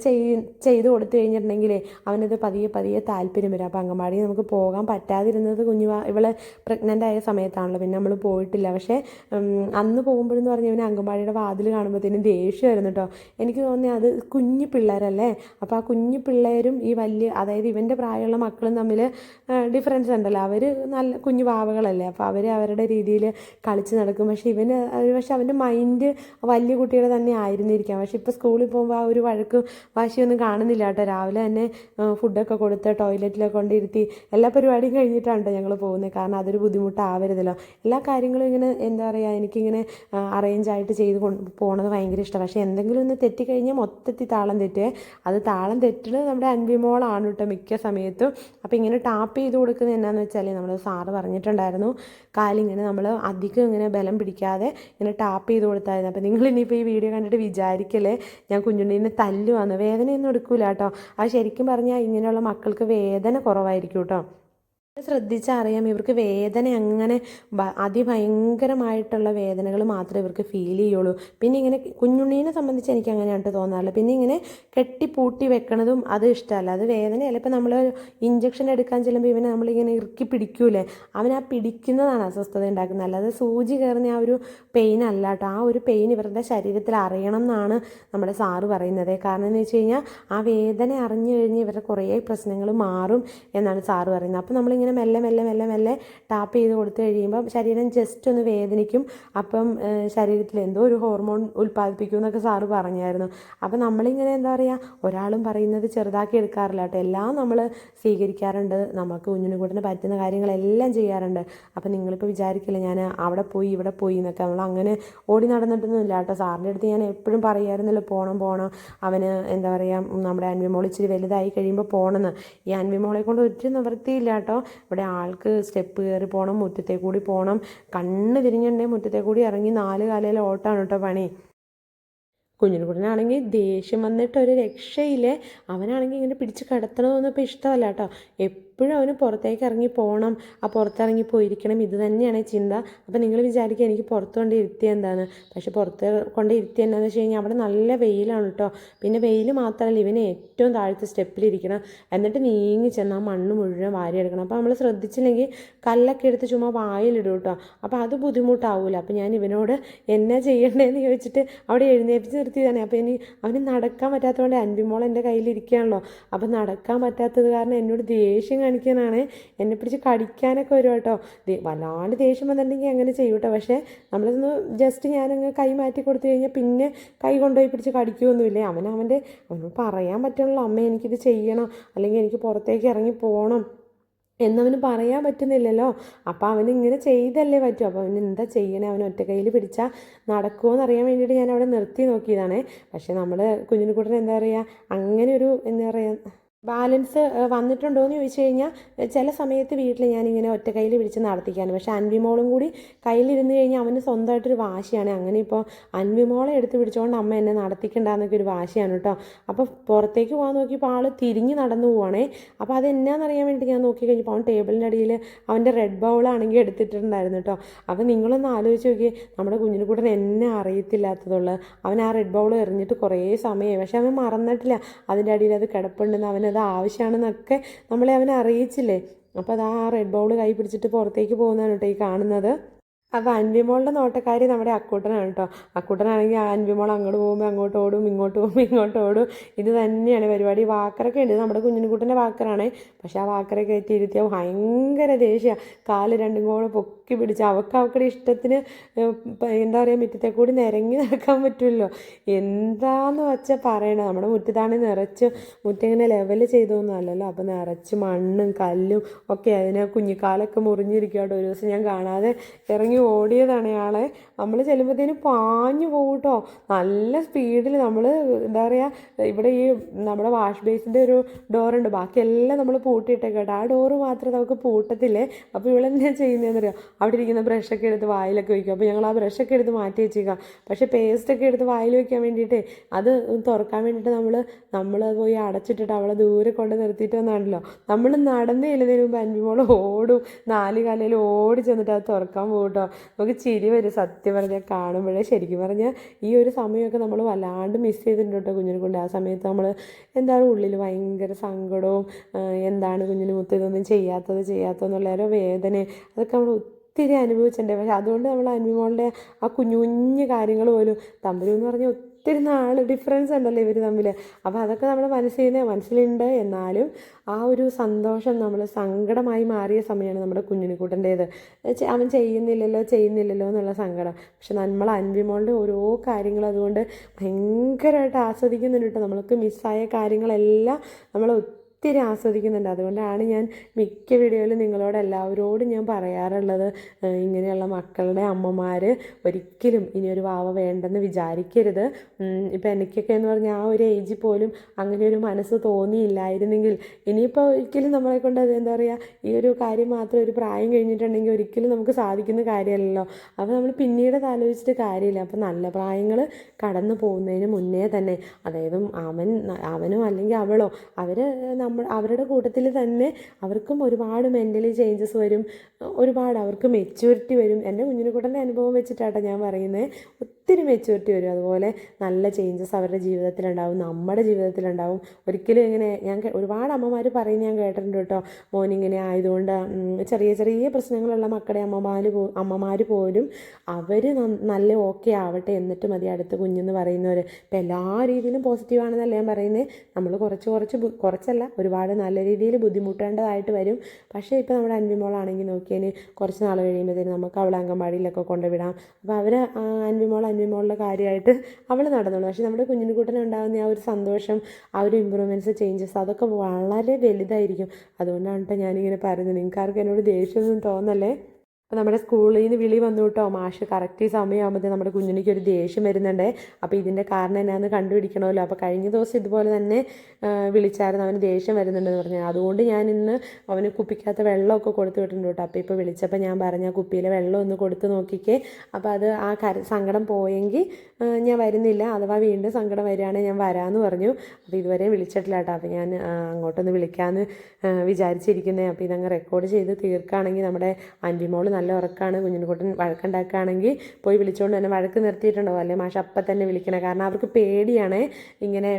ചെയ് ചെയ്ത് കൊടുത്തു കഴിഞ്ഞിട്ടുണ്ടെങ്കിലേ അവനത് പതിയെ പതിയെ താല്പര്യം വരും. അപ്പോൾ അംഗൻവാടി നമുക്ക് പോകാൻ പറ്റാതിരുന്നത് കുഞ്ഞു ഇവളെ പ്രഗ്നന്റ് ആയ സമയത്താണല്ലോ. പിന്നെ നമ്മൾ പോയിട്ടില്ല. പക്ഷേ അന്ന് പോകുമ്പോഴെന്ന് പറഞ്ഞാൽ ഇവന് അംഗൻവാടിയുടെ വാതിൽ കാണുമ്പോഴത്തേനും ദേഷ്യമായിരുന്നു കേട്ടോ. എനിക്ക് തോന്നി അത് കുഞ്ഞു പിള്ളേരല്ലേ? അപ്പോൾ ആ കുഞ്ഞു പിള്ളേരും ഈ വലിയ അതായത് ഇവന്റെ പ്രായമുള്ള മക്കളും തമ്മിൽ ഡിഫറൻസ് ഉണ്ടല്ലോ. അവർ നല്ല കുഞ്ഞു പാവകളല്ലേ അപ്പോൾ അവർ അവരുടെ രീതിയിൽ കളിച്ച് നടക്കും. പക്ഷേ ഇവന് പക്ഷേ അവന്റെ മൈൻഡ് വലിയ കുട്ടിയുടെ തന്നെ ആയിരുന്നിരിക്കാം. പക്ഷേ ഇപ്പോൾ സ്കൂളിൽ പോകുമ്പോൾ ആ ഒരു വഴക്ക് വാശിയൊന്നും കാണുന്നില്ല കേട്ടോ. രാവിലെ തന്നെ ഫുഡൊക്കെ കൊടുത്ത് ടോയ്ലറ്റിലൊക്കെ കൊണ്ടിരുത്തി എല്ലാ പരിപാടിയും കഴിഞ്ഞിട്ടാണ് ഞങ്ങൾ പോകുന്നത്. കാരണം അതൊരു ബുദ്ധിമുട്ടാവരുതല്ലോ. എല്ലാ കാര്യങ്ങളും ഇങ്ങനെ എന്താ പറയുക എനിക്കിങ്ങനെ അറേഞ്ച് ആയിട്ട് ചെയ്ത് കൊണ്ട് പോകണത് ഭയങ്കര ഇഷ്ടമാണ്. പക്ഷേ എന്തെങ്കിലും ഒന്ന് തെറ്റിക്കഴിഞ്ഞാൽ മൊത്തത്തിൽ താളം തെറ്റേ അത് താളം തെറ്റുന്നത് നമ്മുടെ അൻവിമോളാണ് കേട്ടോ മിക്ക സമയത്തും. അപ്പോൾ ഇങ്ങനെ ടാപ്പ് ചെയ്ത് കൊടുക്കുന്നത് എന്നാന്ന് വെച്ചാൽ നമ്മൾ സാറ് പറഞ്ഞിട്ടുണ്ടായിരുന്നു കാലിങ്ങനെ നമ്മൾ അധികം ഇങ്ങനെ ബലം പിടിക്കാതെ ഇങ്ങനെ ടാപ്പ് ചെയ്ത് കൊടുത്തായിരുന്നു. അപ്പോൾ നിങ്ങൾ ഇനിയിപ്പോൾ ഈ വീഡിയോ കണ്ടിട്ട് വിചാരിക്കല്ലേ ഞാൻ കുഞ്ഞുണ്ണീനെ തല്ലുവാന്ന്. വേദനയൊന്നും എടുക്കൂല കേട്ടോ അത് ശരിക്കും പറഞ്ഞാൽ ഇങ്ങനെയുള്ള മക്കൾക്ക് വേദന കുറവായിരിക്കും കേട്ടോ ശ്രദ്ധിച്ചാൽ അറിയാം ഇവർക്ക് വേദന അങ്ങനെ അതിഭയങ്കരമായിട്ടുള്ള വേദനകൾ മാത്രമേ ഇവർക്ക് ഫീൽ ചെയ്യുള്ളൂ. പിന്നെ ഇങ്ങനെ കുഞ്ഞുണ്ണീനെ സംബന്ധിച്ച് എനിക്ക് അങ്ങനെയാണ് തോന്നാറില്ല. പിന്നെ ഇങ്ങനെ കെട്ടിപ്പൂട്ടി വെക്കണതും അത് ഇഷ്ടമല്ല. അത് വേദനയല്ല. ഇപ്പം നമ്മൾ ഇഞ്ചക്ഷൻ എടുക്കാൻ ചെല്ലുമ്പോൾ ഇവനെ നമ്മളിങ്ങനെ ഇറുക്കി പിടിക്കൂലേ? അവൻ ആ പിടിക്കുന്നതാണ് അസ്വസ്ഥത ഉണ്ടാക്കുന്നത്. അല്ലാതെ സൂചി കയറുന്ന ആ ഒരു പെയിൻ അല്ല കേട്ടോ. ആ ഒരു പെയിൻ ഇവരുടെ ശരീരത്തിൽ അറിയണം എന്നാണ് നമ്മുടെ സാറ് പറയുന്നത്. കാരണം എന്ന് വെച്ച് കഴിഞ്ഞാൽ ആ വേദന അറിഞ്ഞു കഴിഞ്ഞ് ഇവരുടെ കുറേ പ്രശ്നങ്ങൾ മാറും എന്നാണ് സാറ് പറയുന്നത്. അപ്പോൾ നമ്മളിങ്ങനെ മെല്ലെ മെല്ലെ മെല്ലെ മെല്ലെ ടാപ്പ് ചെയ്ത് കൊടുത്തു കഴിയുമ്പം ശരീരം ജസ്റ്റ് ഒന്ന് വേദനിക്കും. അപ്പം ശരീരത്തിൽ എന്തോ ഒരു ഹോർമോൺ ഉൽപ്പാദിപ്പിക്കും എന്നൊക്കെ സാറ് പറഞ്ഞായിരുന്നു. അപ്പം നമ്മളിങ്ങനെ എന്താ പറയുക ഒരാളും പറയുന്നത് ചെറുതാക്കി എടുക്കാറില്ല കേട്ടോ. എല്ലാം നമ്മൾ സ്വീകരിക്കാറുണ്ട്. നമുക്ക് കുഞ്ഞിനുകൂട്ടിന് പറ്റുന്ന കാര്യങ്ങളെല്ലാം ചെയ്യാറുണ്ട്. അപ്പം നിങ്ങളിപ്പോൾ വിചാരിക്കില്ല ഞാൻ അവിടെ പോയി ഇവിടെ പോയി എന്നൊക്കെ. നമ്മൾ അങ്ങനെ ഓടി നടന്നിട്ടൊന്നുമില്ല കേട്ടോ. സാറിന്റെ അടുത്ത് ഞാൻ എപ്പോഴും പറയായിരുന്നല്ലോ പോകണം പോകണം അവന് എന്താ പറയുക നമ്മുടെ അൻവിമോൾ ഇച്ചിരി വലുതായി കഴിയുമ്പോൾ പോകണമെന്ന് ഈ അൻവിമോളെ കൊണ്ട് ഒരു നിവൃത്തിയില്ല കേട്ടോ. ഇവിടെ ആൾക്ക് സ്റ്റെപ്പ് കയറി പോകണം മുറ്റത്തെ കൂടി പോകണം കണ്ണ് തിരിഞ്ഞുണ്ടെങ്കിൽ മുറ്റത്തെ കൂടി ഇറങ്ങി നാല് കാലയിൽ ഓട്ടാണ് കേട്ടോ പണി. കുഞ്ഞിനുകുട്ടനാണെങ്കിൽ ദേഷ്യം വന്നിട്ട് ഒരു രക്ഷയില്ലേ? അവനാണെങ്കിൽ ഇങ്ങനെ പിടിച്ച് കിടത്തണമെന്നൊന്നും ഇപ്പോൾ ഇഷ്ടമല്ല കേട്ടോ എപ്പോഴും അവന് പുറത്തേക്ക് ഇറങ്ങി പോകണം ആ പുറത്തിറങ്ങി പോയിരിക്കണം. ഇത് തന്നെയാണ് ചിന്ത. അപ്പോൾ നിങ്ങൾ വിചാരിക്കുക എനിക്ക് പുറത്ത് കൊണ്ട് ഇരുത്തിയ എന്താണ്? പക്ഷെ പുറത്ത് കൊണ്ട് ഇരുത്തിയ എന്താണെന്ന് വെച്ച് കഴിഞ്ഞാൽ അവിടെ നല്ല വെയിലാണ് കേട്ടോ പിന്നെ വെയിൽ മാത്രമല്ല ഇവന് ഏറ്റവും താഴത്തെ സ്റ്റെപ്പിലിരിക്കണം എന്നിട്ട് നീങ്ങി ചെന്ന് ആ മണ്ണ് മുഴുവൻ വാരിയെടുക്കണം അപ്പോൾ നമ്മൾ ശ്രദ്ധിച്ചില്ലെങ്കിൽ കല്ലൊക്കെ എടുത്ത് ചുമ്മാ വായിലിടും കേട്ടോ അപ്പോൾ അത് ബുദ്ധിമുട്ടാവില്ല അപ്പോൾ ഞാൻ ഇവനോട് എന്നാ ചെയ്യണ്ടേന്ന് ചോദിച്ചിട്ട് അവിടെ എഴുന്നേപ്പിച്ച് നിർത്തിയതാണ്. അപ്പോൾ ഇനി അവന് നടക്കാൻ പറ്റാത്തതുകൊണ്ട് അൻപിമോൾ എന്റെ കയ്യിലിരിക്കുകയാണല്ലോ അപ്പോൾ നടക്കാൻ പറ്റാത്തത് കാരണം എന്നോട് ദേഷ്യം കാണിക്കാനാണ്. എന്നെ പിടിച്ച് കടിക്കാനൊക്കെ വരും കേട്ടോ. വല്ലാണ്ട് ദേഷ്യം വന്നിട്ടുണ്ടെങ്കിൽ അങ്ങനെ ചെയ്യും കേട്ടോ പക്ഷേ നമ്മളിതൊന്ന് ജസ്റ്റ് ഞാനങ്ങ് കൈ മാറ്റി കൊടുത്തു കഴിഞ്ഞാൽ പിന്നെ കൈ കൊണ്ടുപോയി പിടിച്ച് കടിക്കുകയൊന്നുമില്ല അവൻ അവന്റെ അവനോട് പറയാൻ പറ്റുള്ളൂ അമ്മ എനിക്കിത് ചെയ്യണം. അല്ലെങ്കിൽ എനിക്ക് പുറത്തേക്ക് ഇറങ്ങി പോകണം എന്നവന് പറയാൻ പറ്റുന്നില്ലല്ലോ. അപ്പോൾ അവൻ ഇങ്ങനെ ചെയ്തല്ലേ പറ്റൂ. അപ്പോൾ അവൻ എന്താ ചെയ്യണേ? അവൻ ഒറ്റ കയ്യിൽ പിടിച്ചാൽ നടക്കുമോ എന്നറിയാൻ വേണ്ടിയിട്ട് ഞാൻ അവിടെ നിർത്തി നോക്കിയതാണ്. പക്ഷേ നമ്മൾ കുഞ്ഞിനുകുട്ടൻ എന്താ പറയുക അങ്ങനെ ഒരു എന്താ പറയുക ബാലൻസ് വന്നിട്ടുണ്ടോ എന്ന് ചോദിച്ചു കഴിഞ്ഞാൽ ചില സമയത്ത് വീട്ടിൽ ഞാനിങ്ങനെ ഒറ്റ കയ്യിൽ പിടിച്ച് നടത്തിക്കാണ്. പക്ഷേ അൻവിമോളും കൂടി കയ്യിലിരുന്ന് കഴിഞ്ഞാൽ അവന് സ്വന്തമായിട്ടൊരു വാശിയാണ്. അങ്ങനെ ഇപ്പോൾ അൻവിമോളെ എടുത്ത് പിടിച്ചുകൊണ്ട് അമ്മ എന്നെ നടത്തിക്കണ്ടെന്നൊക്കെ ഒരു വാശിയാണ് കേട്ടോ അപ്പോൾ പുറത്തേക്ക് പോകാൻ നോക്കിയപ്പോൾ ആൾ തിരിഞ്ഞ് നടന്നു പോവാണേ. അപ്പോൾ അത് എന്നാണെന്നറിയാൻ വേണ്ടി ഞാൻ നോക്കി കഴിഞ്ഞപ്പോൾ അവൻ ടേബിളിന്റെ അടിയിൽ അവന്റെ റെഡ് ബൗളാണെങ്കിൽ എടുത്തിട്ടുണ്ടായിരുന്നു കേട്ടോ അപ്പോൾ നിങ്ങളൊന്ന് ആലോചിച്ച് നോക്കി നമ്മുടെ കുഞ്ഞിന് കൂടെ എന്നെ അറിയത്തില്ലാത്തതുള്ളൂ. അവൻ ആ റെഡ് ബൗൾ എറിഞ്ഞിട്ട് കുറേ സമയമായി പക്ഷേ അവൻ മറന്നിട്ടില്ല. അതിന്റെ അടിയിൽ അത് കിടപ്പുണ്ടെന്ന് അവനത് ആവശ്യമാണെന്നൊക്കെ നമ്മളെ അവനെ അറിയിച്ചില്ലേ? അപ്പോൾ അത് ആ റെഡ് ബോൾ കൈ പിടിച്ചിട്ട് പുറത്തേക്ക് പോകുന്നതാണ് കേട്ടോ ഈ കാണുന്നത്. അപ്പോൾ അൻവിമോളുടെ നോട്ടക്കാരി നമ്മുടെ അക്കൂട്ടനാണ് കേട്ടോ. അക്കൂട്ടനാണെങ്കിൽ ആ അൻവിമോൾ അങ്ങോട്ട് പോകുമ്പോൾ അങ്ങോട്ട് ഓടും ഇങ്ങോട്ട് പോകുമ്പോൾ ഇങ്ങോട്ട് ഓടും. ഇത് തന്നെയാണ് പരിപാടി. വാക്കറൊക്കെ ഉണ്ട്. നമ്മുടെ കുഞ്ഞിനുകുട്ടന്റെ വാക്കറാണ്. പക്ഷേ ആ വാക്കറെ കയറ്റി ഭയങ്കര ദേഷ്യമാണ് കാൽ രണ്ടും കൂടെ പൊക്കി പിടിച്ച് അവൾക്ക് അവക്കടെ ഇഷ്ടത്തിന് എന്താ പറയുക മുറ്റത്തെ കൂടി നിരങ്ങി നടക്കാൻ പറ്റുമല്ലോ. എന്താന്ന് വെച്ചാൽ പറയണത് നമ്മുടെ മുറ്റത്താണെങ്കിൽ നിറച്ച് മുറ്റം ഇങ്ങനെ ലെവൽ ചെയ്തൊന്നും അല്ലല്ലോ. അപ്പോൾ നിറച്ച് മണ്ണും കല്ലും ഒക്കെ അതിനെ കുഞ്ഞിക്കാലൊക്കെ മുറിഞ്ഞിരിക്കുക കേട്ടോ ഒരു ദിവസം ഞാൻ കാണാതെ ഇറങ്ങി ഓടിയതാണ് ഇയാളെ. നമ്മൾ ചെല്ലുമ്പോഴത്തേനും പാഞ്ഞു പോകും കേട്ടോ നല്ല സ്പീഡിൽ നമ്മൾ എന്താ പറയുക ഇവിടെ ഈ നമ്മുടെ വാഷ് ബേസിന്റെ ഒരു ഡോറുണ്ട് ബാക്കിയെല്ലാം നമ്മൾ പൂട്ടിയിട്ടേ കേട്ടോ ആ ഡോറ് മാത്രം നമുക്ക് പൂട്ടത്തില്ലേ? അപ്പോൾ ഇവളെന്താ ചെയ്യുന്നതെന്ന് അറിയാം അവിടെ ഇരിക്കുന്ന ബ്രഷൊക്കെ എടുത്ത് വായിലൊക്കെ വയ്ക്കും അപ്പോൾ ഞങ്ങൾ ആ ബ്രഷൊക്കെ എടുത്ത് മാറ്റി വെച്ചേക്കാം. പക്ഷേ പേസ്റ്റൊക്കെ എടുത്ത് വായിൽ വയ്ക്കാൻ വേണ്ടിയിട്ട് അത് തുറക്കാൻ വേണ്ടിയിട്ട് നമ്മൾ നമ്മൾ പോയി അടച്ചിട്ടിട്ട് അവളെ ദൂരെ കൊണ്ട് നിർത്തിയിട്ട് വന്നാണല്ലോ. നമ്മൾ നടന്ന് ചെല്ലുന്നതിന് മുമ്പ് അൻപിമോൾ ഓടും. നാല് കാലയിൽ ഓടി ചെന്നിട്ട് അത് തുറക്കാൻ പോകും കേട്ടോ നമുക്ക് ചിരി വരും. സത്യം പറഞ്ഞാൽ കാണുമ്പോഴേ ശരിക്കും പറഞ്ഞാൽ ഈ ഒരു സമയമൊക്കെ നമ്മൾ വല്ലാണ്ട് മിസ് ചെയ്തിട്ടുണ്ട് കേട്ടോ കുഞ്ഞിനെ കൊണ്ട് ആ സമയത്ത് നമ്മൾ എന്താണ് ഉള്ളിൽ ഭയങ്കര സങ്കടവും എന്താണ് കുഞ്ഞിന് മുത്ത് ഇതൊന്നും ചെയ്യാത്തത് ചെയ്യാത്തതെന്നുള്ള ഓരോ വേദന അതൊക്കെ നമ്മൾ ഒത്തിരി അനുഭവിച്ചിട്ടുണ്ട്. പക്ഷെ അതുകൊണ്ട് നമ്മൾ അനുഭവങ്ങളുടെ ആ കുഞ്ഞു കുഞ്ഞു കാര്യങ്ങൾ പോലും തമ്മിൽ എന്ന് പറഞ്ഞാൽ ഒത്തിരി നാൾ ഡിഫറൻസ് ഉണ്ടല്ലോ ഇവർ തമ്മിൽ. അപ്പോൾ അതൊക്കെ നമ്മുടെ മനസ്സിൽ മനസ്സിലുണ്ട്. എന്നാലും ആ ഒരു സന്തോഷം നമ്മൾ സങ്കടമായി മാറിയ സമയമാണ് നമ്മുടെ കുഞ്ഞിനിക്കൂട്ടന്റേത് അവൻ ചെയ്യുന്നില്ലല്ലോ ചെയ്യുന്നില്ലല്ലോ എന്നുള്ള സങ്കടം. പക്ഷെ നമ്മൾ അൻവിമോളുടെ ഓരോ കാര്യങ്ങളും അതുകൊണ്ട് ഭയങ്കരമായിട്ട് ആസ്വദിക്കുന്നുണ്ട് കേട്ടോ. നമ്മൾക്ക് മിസ്സായ കാര്യങ്ങളെല്ലാം നമ്മൾ ഒത്തിരി ആസ്വദിക്കുന്നുണ്ട്. അതുകൊണ്ടാണ് ഞാൻ മിക്ക വീഡിയോയിലും നിങ്ങളോട് എല്ലാവരോടും ഞാൻ പറയാറുള്ളത്. ഇങ്ങനെയുള്ള മക്കളുടെ അമ്മമാർ ഒരിക്കലും ഇനി ഒരു വാവ വേണ്ടെന്ന് വിചാരിക്കരുത്. ഇപ്പം എനിക്കൊക്കെ എന്ന് പറഞ്ഞാൽ ആ ഒരു ഏജിൽ പോലും അങ്ങനെ ഒരു മനസ്സ് തോന്നിയില്ലായിരുന്നെങ്കിൽ ഇനിയിപ്പോൾ ഒരിക്കലും നമ്മളെ കൊണ്ട് അത് എന്താ പറയുക ഈ ഒരു കാര്യം മാത്രം ഒരു പ്രായം കഴിഞ്ഞിട്ടുണ്ടെങ്കിൽ ഒരിക്കലും നമുക്ക് സാധിക്കുന്ന കാര്യമല്ലല്ലോ. അപ്പോൾ നമ്മൾ പിന്നീട് ആലോചിച്ചിട്ട് കാര്യമില്ല. അപ്പോൾ നല്ല പ്രായങ്ങൾ കടന്നു പോകുന്നതിന് മുന്നേ തന്നെ അതായത് അവൻ അവനോ അല്ലെങ്കിൽ അവളോ അവർ നമ്മൾ അവരുടെ കൂട്ടത്തിൽ തന്നെ അവർക്കും ഒരുപാട് മെന്റലി ചേഞ്ചസ് വരും. ഒരുപാട് അവർക്ക് മെച്യൂരിറ്റി വരും. എന്റെ കുഞ്ഞിനെ കൂട്ടന്റെ അനുഭവം വെച്ചിട്ടാട്ടോ ഞാൻ പറയുന്നത് ഒത്തിരി മെച്യൂരിറ്റി വരും. അതുപോലെ നല്ല ചേഞ്ചസ് അവരുടെ ജീവിതത്തിലുണ്ടാവും നമ്മുടെ ജീവിതത്തിലുണ്ടാവും. ഒരിക്കലും ഇങ്ങനെ ഞാൻ ഒരുപാട് അമ്മമാർ പറയുന്നത് ഞാൻ കേട്ടിട്ടുണ്ട് കേട്ടോ. മോനിങ്ങനെ ആയതുകൊണ്ട് ചെറിയ ചെറിയ പ്രശ്നങ്ങളുള്ള മക്കളെ അമ്മമാർ പോ അമ്മമാർ പോലും അവർ നല്ല ഓക്കെ ആവട്ടെ എന്നിട്ട് മതി അടുത്ത കുഞ്ഞെന്ന് പറയുന്നവർ ഇപ്പം എല്ലാ രീതിയിലും പോസിറ്റീവാണെന്നല്ല ഞാൻ പറയുന്നത് നമ്മൾ കുറച്ച് കുറച്ച് കുറച്ചല്ല ഒരുപാട് നല്ല രീതിയിൽ ബുദ്ധിമുട്ടേണ്ടതായിട്ട് വരും. പക്ഷേ ഇപ്പോൾ നമ്മുടെ അൻവിമോളാണെങ്കിൽ നോക്കിയതിന് കുറച്ച് നാൾ കഴിയുമ്പോഴത്തേന് നമുക്ക് അവളെ അംഗൻവാടിയിലൊക്കെ കൊണ്ടുവിടാം. അപ്പോൾ അവർ അൻവിമോൾ അൻവിമോളുടെ കാര്യമായിട്ട് അവൾ നടന്നോളൂ. പക്ഷേ നമ്മുടെ കുഞ്ഞിന് കൂട്ടന് ഉണ്ടാകുന്ന ആ ഒരു സന്തോഷം ആ ഒരു ഇമ്പ്രൂവ്മെന്റ്സ് ചേഞ്ചസ് അതൊക്കെ വളരെ വലുതായിരിക്കും. അതുകൊണ്ടാണ് കേട്ടോ ഞാനിങ്ങനെ പറയുന്നത്. നിങ്ങൾക്ക് എന്നോട് ദേഷ്യമൊന്നും തോന്നല്ലേ? അപ്പോൾ നമ്മുടെ സ്കൂളിൽ നിന്ന് വിളി വന്നു കേട്ടോ. മാഷ് കറക്റ്റ് സമയമാകുമ്പോഴത്തേ നമ്മുടെ കുഞ്ഞിനിക്ക് ഒരു ദേഷ്യം വരുന്നുണ്ട്. അപ്പോൾ ഇതിന്റെ കാരണം എന്നാന്ന് കണ്ടുപിടിക്കണമല്ലോ. അപ്പോൾ കഴിഞ്ഞ ദിവസം ഇതുപോലെ തന്നെ വിളിച്ചായിരുന്നു. അവന് ദേഷ്യം വരുന്നുണ്ടെന്ന് പറഞ്ഞു. അതുകൊണ്ട് ഞാൻ ഇന്ന് അവന് കുപ്പിക്കകത്ത് വെള്ളമൊക്കെ കൊടുത്തു വിട്ടിട്ടുണ്ട് കേട്ടോ. അപ്പോൾ ഇപ്പോൾ വിളിച്ചപ്പോൾ ഞാൻ പറഞ്ഞ കുപ്പിയിലെ വെള്ളം ഒന്ന് കൊടുത്ത് നോക്കിക്കേ. അപ്പോൾ അത് ആ കര സങ്കടം പോയെങ്കിൽ ഞാൻ വരുന്നില്ല. അഥവാ വീണ്ടും സങ്കടം വരികയാണെങ്കിൽ ഞാൻ വരാമെന്ന് പറഞ്ഞു. അപ്പോൾ ഇതുവരെ വിളിച്ചിട്ടില്ല കേട്ടോ. അപ്പോൾ ഞാൻ അങ്ങോട്ടൊന്ന് വിളിക്കാമെന്ന് വിചാരിച്ചിരിക്കുന്നത് അപ്പോൾ ഇതങ്ങ് റെക്കോർഡ് ചെയ്ത് തീർക്കുകയാണെങ്കിൽ നമ്മുടെ അൻവിമോൾ നല്ല ഉറക്കമാണ് കുഞ്ഞിനുകുട്ടൻ വഴക്കുണ്ടാക്കുകയാണെങ്കിൽ പോയി വിളിച്ചുകൊണ്ട് തന്നെ വഴക്ക് നിർത്തിയിട്ടുണ്ടാവും. അല്ലെ മാഷ്? അപ്പം തന്നെ വിളിക്കണേ. കാരണം അവർക്ക് പേടിയാണ് ഇങ്ങനെ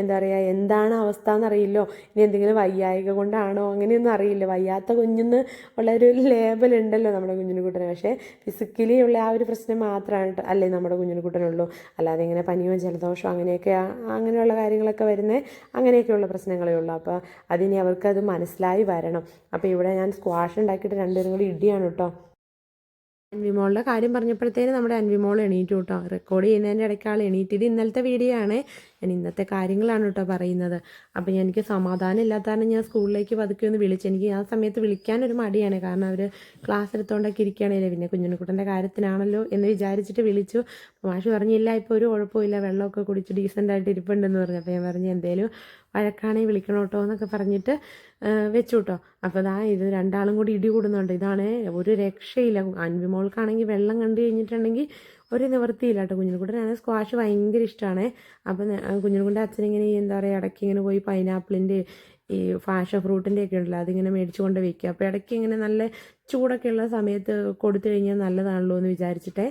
എന്താ പറയുക എന്താണ് അവസ്ഥ എന്നറിയില്ലോ. ഇനി എന്തെങ്കിലും വയ്യായിക കൊണ്ടാണോ അങ്ങനെയൊന്നും അറിയില്ല. വയ്യാത്ത കുഞ്ഞെന്ന് ഉള്ള ഒരു ലേബൽ ഉണ്ടല്ലോ നമ്മുടെ കുഞ്ഞിനുകുട്ടന്. പക്ഷേ ഫിസിക്കലി ഉള്ള ആ ഒരു പ്രശ്നം മാത്രമാണ് അല്ലേ നമ്മുടെ കുഞ്ഞിനുകുട്ടനുള്ളൂ. അല്ലാതെ ഇങ്ങനെ പനിയോ ജലദോഷമോ അങ്ങനെയൊക്കെ അങ്ങനെയുള്ള കാര്യങ്ങളൊക്കെ വരുന്നത് അങ്ങനെയൊക്കെയുള്ള പ്രശ്നങ്ങളേ ഉള്ളൂ. അപ്പോൾ അതിനി അവർക്കത് മനസ്സിലായി വരണം. അപ്പോൾ ഇവിടെ ഞാൻ സ്ക്വാഷ് ഉണ്ടാക്കിയിട്ട് രണ്ടുപേരും കൂടി ഇടിയാണ് കേട്ടോ. അൻവിമോളുടെ കാര്യം പറഞ്ഞപ്പോഴത്തേന് നമ്മുടെ അൻവിമോൾ എണീറ്റു കേട്ടോ. റെക്കോർഡ് ചെയ്യുന്നതിന്റെ ഇടയ്ക്ക് ആൾ എണീറ്റ് ഇത് ഇന്നലത്തെ വീഡിയോ ആണ്. ഞാൻ ഇന്നത്തെ കാര്യങ്ങളാണ് കേട്ടോ പറയുന്നത്. അപ്പോൾ എനിക്ക് സമാധാനം ഇല്ലാത്ത കാരണം ഞാൻ സ്കൂളിലേക്ക് പതുക്കെ ഒന്ന് വിളിച്ചു എനിക്ക് ആ സമയത്ത് വിളിക്കാനൊരു മടിയാണ്. കാരണം അവർ ക്ലാസ് എടുത്തുകൊണ്ടൊക്കെ ഇരിക്കുകയാണെങ്കിൽ പിന്നെ കുഞ്ഞുണ്ണിക്കുട്ടന്റെ കാര്യത്തിനാണല്ലോ എന്ന് വിചാരിച്ചിട്ട് വിളിച്ചു. മാഷ് പറഞ്ഞില്ല ഇപ്പോൾ ഒരു കുഴപ്പമില്ല വെള്ളമൊക്കെ കുടിച്ച് ഡീസന്റായിട്ട് ഇരിപ്പുണ്ടെന്ന് പറഞ്ഞു. അപ്പോൾ ഞാൻ പറഞ്ഞു എന്തേലും വഴക്കാണെങ്കിൽ വിളിക്കണം കേട്ടോ എന്നൊക്കെ പറഞ്ഞിട്ട് വെച്ചു കേട്ടോ. അപ്പോൾ ഇതാ ഇത് രണ്ടാളും കൂടി ഇടി കൂടുന്നുണ്ട്. ഇതാണ് ഒരു രക്ഷയില്ല. അൻവിമോൾക്കാണെങ്കിൽ വെള്ളം കണ്ടു കഴിഞ്ഞിട്ടുണ്ടെങ്കിൽ ഒരു നിവൃത്തിയില്ല കേട്ടോ കുഞ്ഞിനെക്കുട്ടനാണ് സ്ക്വാഷ് ഭയങ്കര ഇഷ്ടമാണ് അപ്പം കുഞ്ഞിനെക്കുന്റെ അച്ഛനിങ്ങനെ ഈ എന്താ പറയുക ഇടയ്ക്ക് ഇങ്ങനെ പോയി പൈനാപ്പിളിന്റെ ഈ ഫാഷൻ ഫ്രൂട്ടിന്റെ ഒക്കെ ഉണ്ടല്ലോ അതിങ്ങനെ മേടിച്ചു കൊണ്ട് വയ്ക്കുക. അപ്പോൾ ഇടയ്ക്ക് ഇങ്ങനെ നല്ല ചൂടൊക്കെ ഉള്ള സമയത്ത് കൊടുത്തു കഴിഞ്ഞാൽ നല്ലതാണല്ലോ എന്ന് വിചാരിച്ചിട്ടേ.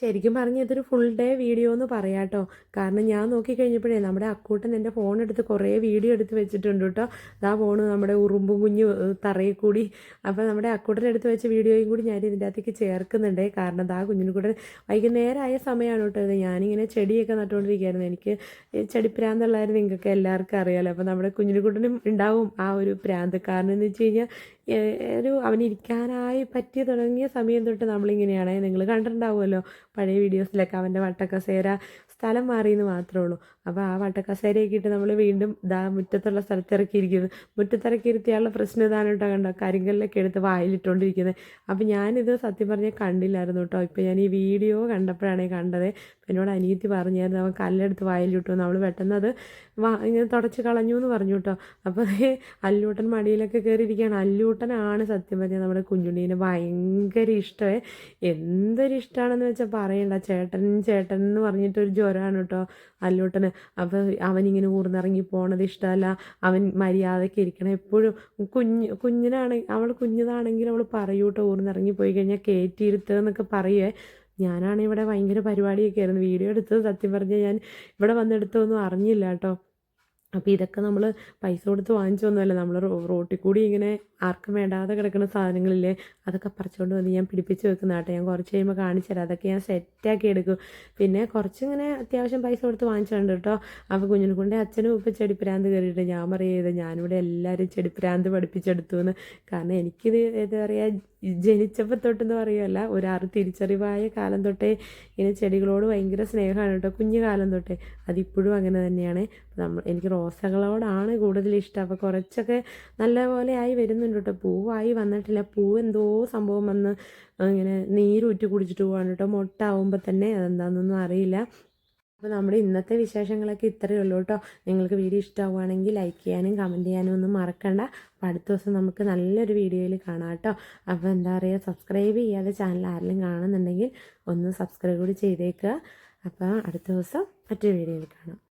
ശരിക്കും പറഞ്ഞ ഇതൊരു ഫുൾ ഡേ വീഡിയോ എന്ന് പറയാം കേട്ടോ കാരണം ഞാൻ നോക്കിക്കഴിഞ്ഞപ്പോഴേ നമ്മുടെ അക്കൂട്ടൻ എന്റെ ഫോൺ എടുത്ത് കുറേ വീഡിയോ എടുത്ത് വെച്ചിട്ടുണ്ട് കേട്ടോ ദാ ഫോണ് നമ്മുടെ ഉറുമ്പും കുഞ്ഞു തറയിൽ കൂടി. അപ്പോൾ നമ്മുടെ അക്കൂട്ടൻ എടുത്ത് വെച്ച വീഡിയോയും കൂടി ഞാൻ ഇതിന്റെ അകത്തേക്ക് ചേർക്കുന്നുണ്ട്. കാരണം ദാ കുഞ്ഞിന് കൂടെ വൈകുന്നേരമായ സമയമാണ് കേട്ടോ ഇത്. ഞാനിങ്ങനെ ചെടിയൊക്കെ നട്ടുകൊണ്ടിരിക്കുകയായിരുന്നു. എനിക്ക് ചെടിപ്രാന്തുള്ളായിരുന്നു നിങ്ങൾക്ക് എല്ലാവർക്കും അറിയാമല്ലോ അപ്പോൾ നമ്മുടെ കുഞ്ഞിനുകുട്ടനും ഉണ്ടാവും ആ ഒരു പ്രാന്ത്. കാരണം എന്ന് വെച്ച് കഴിഞ്ഞാൽ ഒരു അവനിരിക്കാനായി പറ്റി തുടങ്ങിയ സമയം തൊട്ട് നമ്മളിങ്ങനെയാണ്. നിങ്ങൾ കണ്ടിട്ടുണ്ടാവുമല്ലോ പഴയ വീഡിയോസിലൊക്കെ അവന്റെ വട്ടക്കസേര സ്ഥലം മാറിയെന്ന് മാത്രമേ ഉള്ളൂ. അപ്പോൾ ആ വട്ടക്കസേരയൊക്കെ ഇട്ട് നമ്മൾ വീണ്ടും ദാ മുറ്റത്തുള്ള സ്ഥലത്തിറക്കിയിരിക്കുന്നത് മുറ്റത്തിറക്കി ഇരുത്തിയാലുള്ള പ്രശ്നം ഇതാണ് കേട്ടോ കണ്ടോ? കരിങ്കല്ലൊക്കെ എടുത്ത് വായിലിട്ടുകൊണ്ടിരിക്കുന്നത് അപ്പോൾ ഞാനിത് സത്യം പറഞ്ഞാൽ കണ്ടില്ലായിരുന്നു കേട്ടോ. ഇപ്പോൾ ഞാൻ ഈ വീഡിയോ കണ്ടപ്പോഴാണ് കണ്ടത്. എന്നോട് അനിയത്തി പറഞ്ഞായിരുന്നു അവൻ കല്ലെടുത്ത് വായിലിട്ടു. അവൾ പെട്ടെന്ന് അത് ഇങ്ങനെ തുടച്ച് കളഞ്ഞു എന്ന് പറഞ്ഞു കേട്ടോ. അപ്പോൾ അല്ലൂട്ടൻ മടിയിലൊക്കെ കയറിയിരിക്കുകയാണ് അല്ലൂട്ടനാണ് സത്യം പറഞ്ഞാൽ നമ്മുടെ കുഞ്ഞുണ്ണീനെ ഭയങ്കര ഇഷ്ടമേ എന്തൊരു ഇഷ്ടമാണെന്ന് വെച്ചാൽ പറയണ്ട. ചേട്ടൻ ചേട്ടൻ എന്ന് പറഞ്ഞിട്ടൊരു ജ്വരമാണ് കേട്ടോ അല്ലൂട്ടന്. അപ്പോൾ അവനിങ്ങനെ ഊർന്നിറങ്ങി പോണത് ഇഷ്ടമല്ല. അവൻ മര്യാദയ്ക്ക് ഇരിക്കണം. എപ്പോഴും കുഞ്ഞ് കുഞ്ഞിനാണ് അവൾ കുഞ്ഞിതാണെങ്കിൽ അവൾ പറയൂട്ടോ ഊർന്നിറങ്ങി പോയി കഴിഞ്ഞാൽ കയറ്റിയിരുത്തുക പറയുവേ ഞാനാണ് ഇവിടെ ഭയങ്കര പരിപാടിയൊക്കെ ആയിരുന്നു. വീഡിയോ എടുത്തത് സത്യം പറഞ്ഞാൽ ഞാൻ ഇവിടെ വന്നെടുത്തൊന്നും അറിഞ്ഞില്ല കേട്ടോ അപ്പോൾ ഇതൊക്കെ നമ്മൾ പൈസ കൊടുത്ത് വാങ്ങിച്ചൊന്നുമല്ല നമ്മൾ റോട്ടിൽ കൂടി ഇങ്ങനെ ആർക്കും വേണ്ടാതെ കിടക്കുന്ന സാധനങ്ങളില്ലേ? അതൊക്കെ പറിച്ചുകൊണ്ട് വന്ന് ഞാൻ പിടിപ്പിച്ച് വെക്കുന്ന കേട്ടോ ഞാൻ കുറച്ച് കഴിയുമ്പോൾ കാണിച്ചു തരാം. അതൊക്കെ ഞാൻ സെറ്റാക്കി എടുക്കും. പിന്നെ കുറച്ച് ഇങ്ങനെ അത്യാവശ്യം പൈസ കൊടുത്ത് വാങ്ങിച്ചിട്ടുണ്ട് കേട്ടോ. അപ്പോൾ കുഞ്ഞിനെക്കൊണ്ട് അച്ഛനും ഇപ്പോൾ ചെടിപ്രാന്ത് കയറിയിട്ട് ഞാൻ പറയുന്നത് ഞാനിവിടെ എല്ലാവരും ചെടിപ്രാന്ത് പഠിപ്പിച്ചെടുത്തു എന്ന് കാരണം എനിക്കിത് എന്താ പറയുക ജനിച്ചപ്പോൾ തൊട്ടെന്ന് പറയുമല്ല ഒരാറ് തിരിച്ചറിവായ കാലം തൊട്ടേ ഇങ്ങനെ ചെടികളോട് ഭയങ്കര സ്നേഹമാണ് കേട്ടോ കുഞ്ഞു കാലം തൊട്ടേ. അതിപ്പോഴും അങ്ങനെ തന്നെയാണ്. നമ്മൾ എനിക്ക് റോസകളോടാണ് കൂടുതൽ ഇഷ്ടം. അപ്പോൾ കുറച്ചൊക്കെ നല്ലപോലെ ആയി വരുന്നുണ്ട് കേട്ടോ. പൂവായി വന്നിട്ടില്ല. പൂവ് എന്തോ സംഭവം വന്ന് ഇങ്ങനെ നീരൂറ്റി കുടിച്ചിട്ട് പോവാണ് കേട്ടോ. മുട്ട ആവുമ്പോൾ തന്നെ അതെന്താണെന്നൊന്നും അറിയില്ല. അപ്പോൾ നമ്മുടെ ഇന്നത്തെ വിശേഷങ്ങളൊക്കെ ഇത്രയേ ഉള്ളൂ കേട്ടോ. നിങ്ങൾക്ക് വീഡിയോ ഇഷ്ടമാവുകയാണെങ്കിൽ ലൈക്ക് ചെയ്യാനും കമന്റ് ചെയ്യാനും ഒന്നും മറക്കണ്ട. അപ്പോൾ അടുത്ത ദിവസം നമുക്ക് നല്ലൊരു വീഡിയോയിൽ കാണാം കേട്ടോ. അപ്പോൾ എന്താ പറയുക സബ്സ്ക്രൈബ് ചെയ്യാതെ ചാനൽ ആരെങ്കിലും കാണുന്നുണ്ടെങ്കിൽ ഒന്ന് സബ്സ്ക്രൈബ് കൂടി ചെയ്തേക്കുക. അപ്പോൾ അടുത്ത ദിവസം മറ്റൊരു വീഡിയോയിൽ കാണാം.